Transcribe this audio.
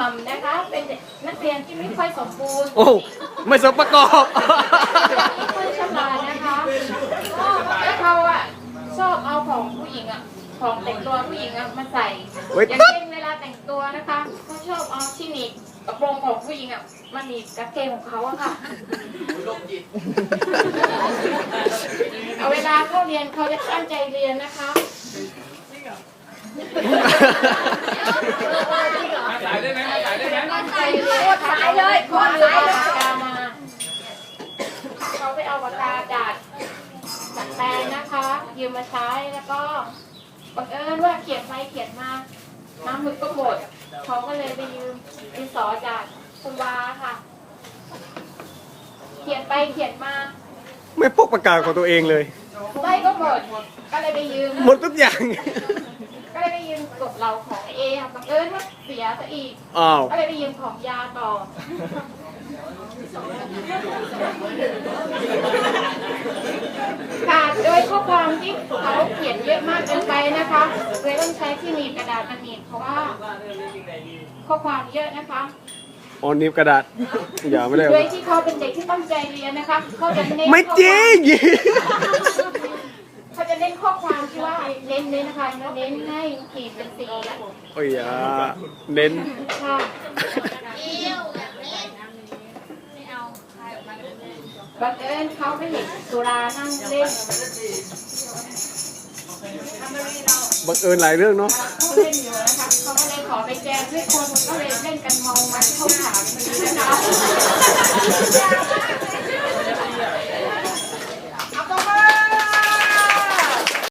หม่ำนะคะ เป็นเด็กนักเรียนที่ไม่ค่อยสมบูรณ์โอ้ไม่สมประกอบ ไม่ค่อยฉลาดนะคะก็แล้วเขาอะชอบเอาของผู้หญิงอะของแต่งตัวผู้หญิงอะมาใส่เว้ย อย่างเช่นเวลาแต่งตัวนะคะเขาชอบเอาที่หนีบกระโปรงของผู้หญิงอะมาหนีบกางเกงของเขาอะค่ะเอาเวลาเข้าเรียนเขาจะตั้งใจเรียนนะคะ สายเลยโคตรสายเลยปากกามาเขาไปเอาปากกาจากจากแปลงนะคะ ยืมมาใช้แล้วก็บังเอิญว่าเขียนไปเขียนมาน้ำหมึกก็หมดเขาก็เลยไปยืมดินสอจากคุณวาค่ะ เขียนไปเขียนมาไม่พกปากกาของตัวเองเลยไส้ก็หมดก็เลยไปยืมหมดทุกอย่าง ก็เลยไปยืมกดเราของเอค่ะบังเอิญว่าเสียซะอีกอ้าว ก็เลยไปยืมของยาต่อ ค่ะโดยข้อความที่เขาเขียนเยอะมากเกินไปนะคะเลยต้องใช้ที่หนีบกระดาษมาหนีบเพราะว่า ข้อความเยอะนะคะ ออนนิฟกระดาษ อย่าไม่ได้ โดยที่เขาเป็นเด็กที่ตั้งใจเรียนนะคะเขาจะเน้นไม่จริงจะเน้นข้อความที่ว่า เน้นเลยนะคะเน้นให้ขีดเป็นสีอะโอ้ยอย่าเน้น ค่ะบังเอิญเขาไปเห็นสุรานั่งเล่นบังเอิญหลายเรื่องเนาะเขาเล่นอยู่นะคะเขาก็เลยขอไปแจมด้วยคนก็เลยเล่นกันเมามันเข้าขาพอดีนะคะ